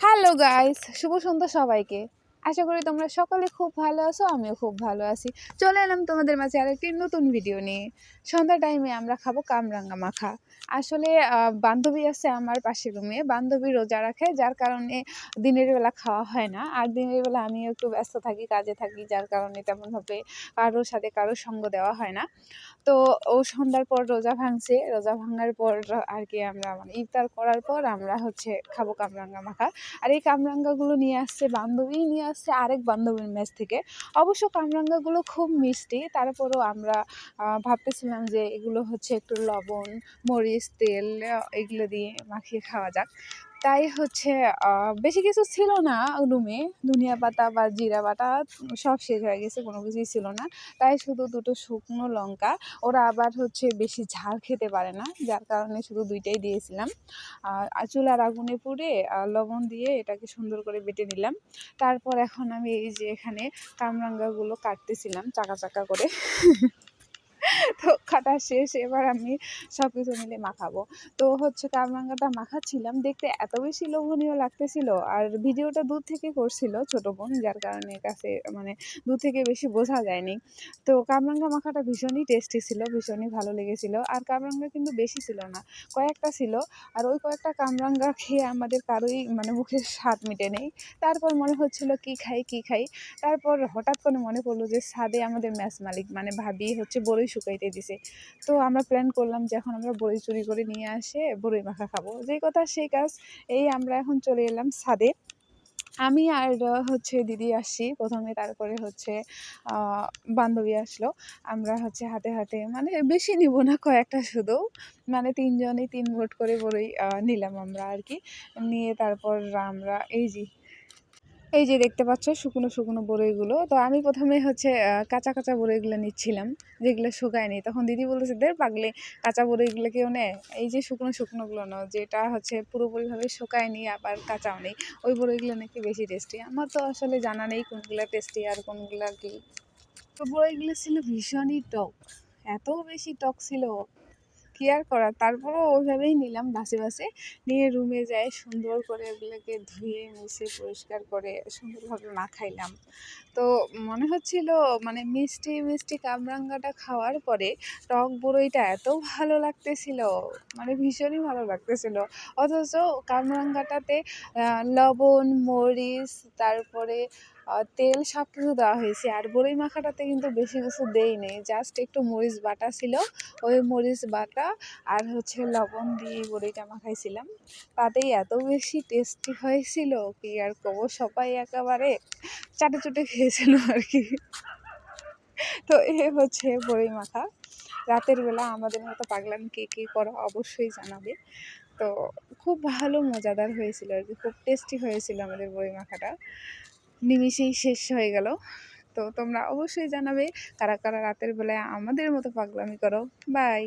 Hello guys শুভ সন্ধ্যা সবাইকে। আশা করি তোমরা সকলে খুব ভালো আছো, আমিও খুব ভালো আছি। চলে এলাম তোমাদের মাঝে আরেকটি নতুন ভিডিও নিয়ে। সন্ধ্যা টাইমে আমরা খাব কামরাঙ্গা মাখা। আসলে বান্ধবী আছে আমার পাশের রুমে বান্ধবী রোজা রাখে, যার কারণে দিনের বেলা খাওয়া হয় না। আর দিনের বেলা আমিও একটু ব্যস্ত থাকি, কাজে থাকি, যার কারণে তেমনভাবে কারোর সাথে কারোর সঙ্গ দেওয়া হয় না। তো ও সন্ধ্যার পর রোজা ভাঙছে। রোজা ভাঙার পর আর কি আমরা মানে ইফতার করার পর আমরা হচ্ছে খাব কামরাঙ্গা মাখা। আর এই কামরাঙ্গাগুলো নিয়ে আসছে বান্ধবী, নিয়ে আসছে আরেক বান্ধবীর মেস থেকে। অবশ্য কামরাঙ্গাগুলো খুব মিষ্টি, তারপরেও আমরা ভাবতেছিলাম যে এগুলো হচ্ছে একটু লবণ, মরিচ, তেল, এগুলো দিয়ে মাখিয়ে খাওয়া যাক। তাই হচ্ছে বেশি কিছু ছিল না রুমে। ধনিয়া পাতা বা জিরা বাটা সব শেষ হয়ে গেছে, কোনো কিছুই ছিল না। তাই শুধু দুটো শুকনো লঙ্কা। ওরা আবার হচ্ছে বেশি ঝাল খেতে পারে না, যার কারণে শুধু দুইটাই দিয়েছিলাম। আর চুলার আগুনে পুড়ে লবণ দিয়ে এটাকে সুন্দর করে বেটে নিলাম। তারপর এখন আমি এই যে এখানে কামরাঙ্গাগুলো কাটতেছিলাম, চাকা চাকা করে। তো কাটা শেষ, এবার আমি সব কিছু মিলে মাখাবো। তো হচ্ছে কামরাঙ্গাটা মাখাচ্ছিলাম, দেখতে এত বেশি লোভনীয় লাগতেছিল আর ভিডিওটা দূর থেকে করছিল ছোট বোন, যার কারণে কাছে মানে দূর থেকে বেশি বোঝা যায়নি। তো কামরাঙ্গা মাখাটা ভীষণই টেস্টি ছিল, ভীষণই ভালো লেগেছিল আর কামরাঙ্গা কিন্তু বেশি ছিল না, কয়েকটা ছিল আর ওই কয়েকটা কামরাঙ্গা খেয়ে আমাদের কারোই মানে মুখের স্বাদ মিটে নেই। তারপর মনে হচ্ছিল কি খাই কি খাই? তারপর হঠাৎ করে মনে পড়ল যে স্বাদে আমাদের ম্যাচ মালিক মানে ভাবি হচ্ছে বড়ই শুকাইতে দিছে। তো আমরা প্ল্যান করলাম যে এখন আমরা বড়ি চুরি করে নিয়ে আসে বড়ই মাখা খাব। যেই কথা সেই কাজ। এই আমরা এখন চলে এলাম ছাদে। আমি আর হচ্ছে দিদি আসছি। প্রথমে তারপরে হচ্ছে বান্ধবী আসলো। আমরা হচ্ছে হাতে হাতে মানে বেশি নিব না, কয়েকটা শুধু। মানে তিনজনই তিন ভোট করে বড়ই নিলাম আমরা আর কি। নিয়ে তারপর আমরা, এই যে এই যে দেখতে পাচ্ছ, শুকনো শুকনো বড়ইগুলো। তো আমি প্রথমে হচ্ছে কাঁচা কাঁচা বড়ইগুলো নিচ্ছিলাম, যেগুলো শুকায়নি। তখন দিদি বলেছে দের পাগলে, কাঁচা বড়ইগুলো কেউ নেয়? এই যে শুকনো শুকনোগুলো নাও, যেটা হচ্ছে পুরোপুরিভাবে শুকায়নি, আবার কাঁচাও নেই, ওই বড়ইগুলো নাকি বেশি টেস্টি আমার তো আসলে জানা নেই কোনগুলো টেস্টি আর কোনগুলো কি। তো বড়ইগুলো ছিল ভীষণই টক, এত বেশি টক ছিল কি আর করার তারপরও ওইভাবেই নিলাম বাসে বাসে। নিয়ে রুমে যাই, সুন্দর করে ওগুলোকে ধুয়ে, মুছে, পরিষ্কার করে সুন্দরভাবে মাখাইলাম। তো মনে হচ্ছিল মানে মিষ্টি মিষ্টি কামরাঙ্গাটা খাওয়ার পরে টক বড়ইটা এত ভালো লাগতেছিল মানে ভীষণই ভালো লাগতেছিল। অথচ কামরাঙ্গাটাতে লবণ, মরিচ, তারপরে তেল সব কিছু দেওয়া হয়েছে। আর বড়ই মাখাটাতে কিন্তু বেশি কিছু দেই নেই। জাস্ট একটু মরিচ বাটা ছিল। ওই মরিচ বাটা আর হচ্ছে লবণ দিয়ে বড়িটা মাখাইছিলাম। তাতেই এত বেশি টেস্টি হয়েছিল কি আর কব সবাই একেবারে চাটে চুটে খেয়েছিল আর কি। তো এ হচ্ছে বড়ি মাখা। রাতের বেলা আমাদের মতো পাগলাম কে কে করো অবশ্যই জানাবে। তো খুব ভালো মজাদার হয়েছিল আর কি। খুব টেস্টি হয়েছিল আমাদের বড়ি মাখাটা। নিমিষেই শেষ হয়ে গেল। তো তোমরা অবশ্যই জানাবে কারা কারা রাতের বেলায় আমাদের মতো পাগলামি করো। বাই।